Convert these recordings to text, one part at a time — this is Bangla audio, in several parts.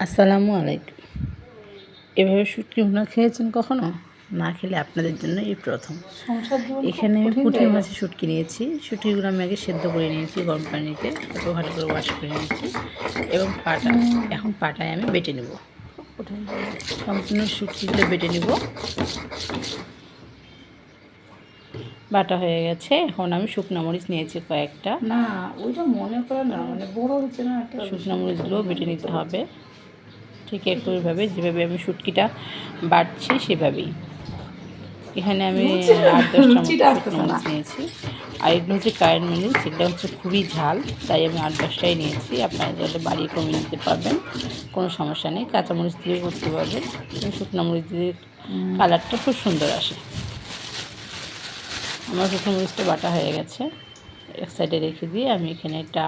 আসসালামু আলাইকুম। এভাবে শুটকি ভুনা খেয়েছেন কখনো? না খেলে আপনাদের জন্য এই প্রথম। এখানে আমি পুঁটি। মাছের শুটকি নিয়েছি। শুটকিগুলো আমি আগে সেদ্ধ করে নিয়েছি গরম পানিতে তারপর ভালো করে ওয়াশ করে নিয়েছি। এবং পাটা এখন পাটায় আমি বেটে নেব। সম্পূর্ণ শুটকিগুলো বেটে নেব। বাটা হয়ে গেছে। এখন আমি শুকনো মরিচ নিয়েছি কয়েকটা। না ওইটা মনে করে না মানে বড় হচ্ছে না একটা। শুকনো মরিচগুলো বেটে নিতে হবে। ঠিক একইভাবে যেভাবে আমি শুটকিটা বাড়ছি সেভাবেই। এখানে আমি আট না। মরিচ নিয়েছি। আর এগুলো হচ্ছে কারেন্ট মরিচ এগুলো হচ্ছে খুবই ঝাল তাই আমি আট দশটাই নিয়েছি। আপনারা যাতে বাড়িয়ে কমিয়ে নিতে পারবেন কোনো সমস্যা নেই। কাঁচা মরিচ দিয়ে করতে পারবেন কিন্তু শুকনো মরিচ দিয়ে কালারটা খুব সুন্দর আসে। আমার শুকনো মরিচটা বাটা হয়ে গেছে। এক সাইডে রেখে দিয়ে আমি এখানে একটা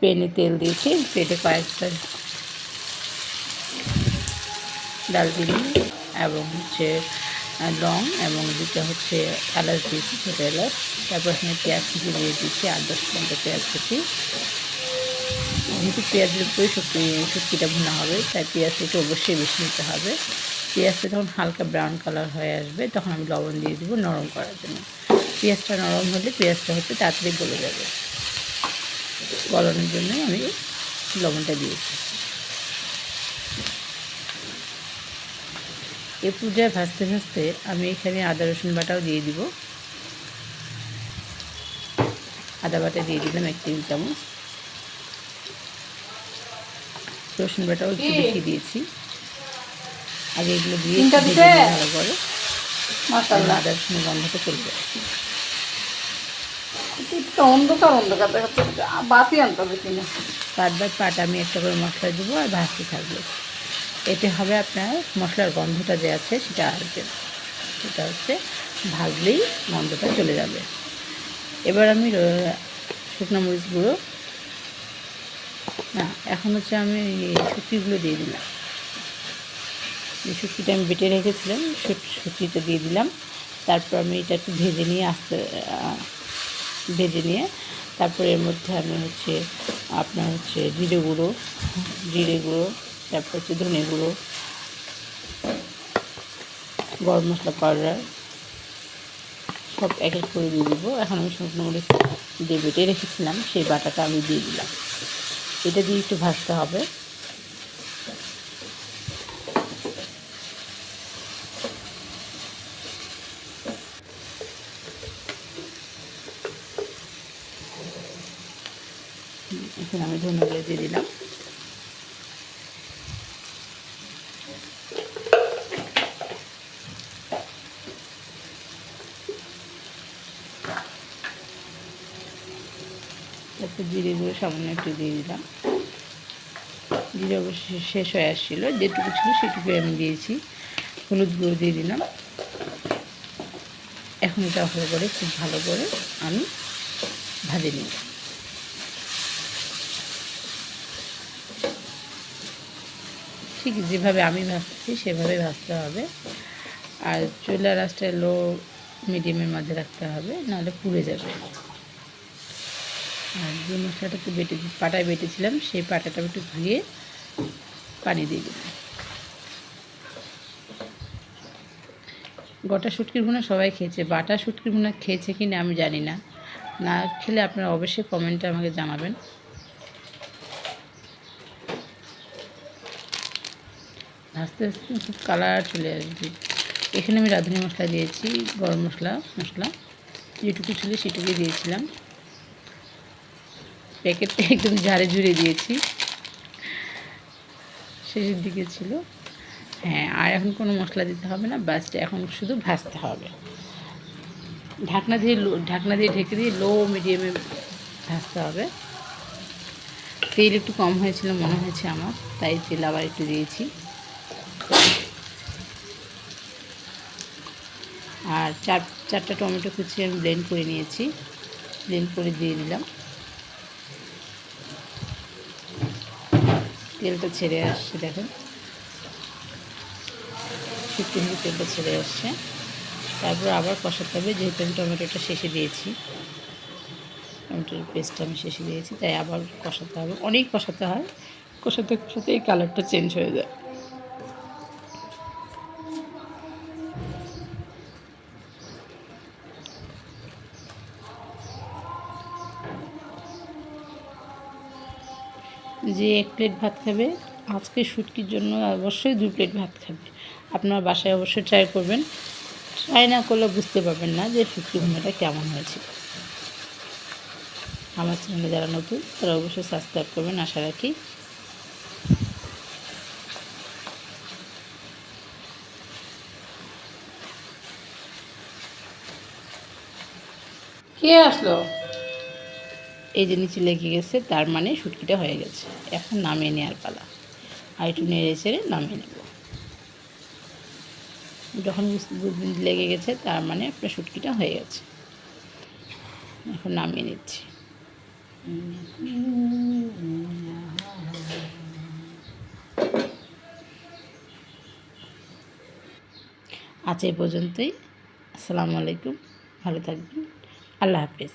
পেনে তেল দিয়েছি। পেটে কয়েকটা ডালচিনি এবং হচ্ছে লং এবং দুটো হচ্ছে এলাচ দিয়েছি ছোটো এলাচ তারপর এখানে পেঁয়াজ কুচি দিয়ে দিচ্ছি আট দশ পনেরো পেঁয়াজ কুচি। যেহেতু পেঁয়াজের উপরে শুটকি শুটকিটা ভুনা হবে, তাই পেঁয়াজটা একটু অবশ্যই বেশি নিতে হবে। পেঁয়াজটা যখন হালকা ব্রাউন কালার হয়ে আসবে, তখন আমি লবণ দিয়ে দেবো নরম করার জন্য। পেঁয়াজটা নরম হলে পেঁয়াজটা হচ্ছে তাড়াতাড়ি গলে যাবে। গলানোর জন্যই আমি লবণটা দিয়েছি। এ পর্যায়ে ভাজতে ভাজতে আমি এখানে আদা রসুন বাটাও দিয়ে দিব। আদা বাটা দিয়ে দিলাম এক টেবিল চামচ। রসুন বাটাও একটু বেশি দিয়েছি। আগে এগুলো দিয়ে ভালো করে আদা রসুনের গন্ধটা একটু অন্ধকার অন্ধকার দেখাচ্ছে। বাতি আনতে হবে কিনা? পাট বাই পাট আমি একটা করে মশলা দেবো আর ভাজতে থাকব। এতে হবে আপনার মশলার গন্ধটা যে আছে সেটা আসবে সেটা হচ্ছে ভাজলেই গন্ধটা চলে যাবে। এবার আমি শুকনো মরিচ গুঁড়ো। না, এখন হচ্ছে আমি এই শুটকিগুলো দিয়ে দিলাম। যে শুটকিটা আমি বেটে রেখেছিলাম শুটকিটা দিয়ে দিলাম। তারপর আমি এটা একটু ভেজে নিয়ে আস্তে ভেজে নিয়ে তারপরে এর মধ্যে আমি হচ্ছে আপনার হচ্ছে জিরে গুঁড়ো জিরে গুঁড়ো তারপর হচ্ছে ধনে গুঁড়ো, গরম মশলা পাউডার, সব এক এক করে দিয়ে দিব। এখন আমি শুকনো মরিচ যে বেটে রেখেছিলাম, সেই বাটাটা আমি দিয়ে দিলাম। এটা দিয়ে একটু ভাজতে হবে। এখানে আমি ধনে দিয়ে দিলাম। জিরে গুঁড়ো, সামান্য একটু দিয়ে দিলাম। জিরে শেষ হয়ে আসছিল। যেটুকু ছিল সেটুকু আমি দিয়েছি। হলুদ গুঁড়ো দিয়ে দিলাম। এখন এটা ভালো করে, খুব ভালো করে আমি ভাজে নিই ঠিক যেভাবে আমি ভাজতেছি সেভাবে ভাজতে হবে। আর চুলা রাসটা লো মিডিয়ামের মধ্যে রাখতে হবে, নাহলে পুড়ে যাবে। আর যে মশলাটা একটু বেটে, পাটায় বেটেছিলাম, সেই পাটাটা একটু ধুয়ে পানি দিয়ে দিলাম। গোটা শুটকির ভুনা সবাই খেয়েছে। বাটা শুটকির ভুনা খেয়েছে কি না আমি জানি না। না খেলে আপনারা অবশ্যই কমেন্টে আমাকে জানাবেন। আস্তে আস্তে খুব কালার চলে আসবে। এখানে আমি রাঁধুনি মশলা দিয়েছি, গরম মশলা মশলা। যেটুকু ছিল সেটুকুই দিয়েছিলাম। প্যাকেটটা একদম ঝাড়ে ঝুড়ে দিয়েছি। শেষের দিকে ছিল। হ্যাঁ আর এখন কোনো মশলা দিতে হবে না বাসটা এখন শুধু ভাজতে হবে। ঢাকনা দিয়ে ঢাকনা দিয়ে ঢেকে দিয়ে লো মিডিয়ামে ভাজতে হবে। তেল একটু কম হয়েছিল মনে হয়েছে আমার, তাই তেল আবার একটু দিয়েছি। আর চার, চারটা টমেটো কুচি আমি ব্লেন্ড করে নিয়েছি। ব্লেন্ড করে দিয়ে দিলাম। তেলটা ছেড়ে আসছে, দেখেন। শুক্তো থেকে তেলটা ছেড়ে আসছে। তারপর আবার কষাতে হবে, যেহেতু আমি টমেটোটা শেষে দিয়েছি। টমেটোর পেস্টটা আমি শেষে দিয়েছি, তাই আবার কষাতে হবে। অনেক কষাতে হয়। কষাতে কষাতে এই কালারটা চেঞ্জ হয়ে যায়। যে এক প্লেট ভাত খাবে, আজকে শুটকির জন্য অবশ্যই দু প্লেট ভাত খাবে। আপনার বাসায় অবশ্যই ট্রাই করবেন। ট্রাই না করলে বুঝতে পারবেন না যে শুটকি ভুনাটা কেমন হয়েছে। আমার চ্যানেলে যারা নতুন, তারা অবশ্যই সাবস্ক্রাইব করবেন, আশা রাখি। কে আসলো? এই যে নিচে লেগে গেছে, তার মানে শুটকিটা হয়ে গেছে। এখন নামিয়ে নেওয়ার পালা। আর একটু নেড়ে চেড়ে নামিয়ে নেব। যখন লেগে গেছে, তার মানে আপনার শুটকিটা হয়ে গেছে। এখন নামিয়ে নিচ্ছি। আজ এ পর্যন্তই। আসসালামু আলাইকুম। ভালো থাকবেন। আল্লাহ হাফেজ।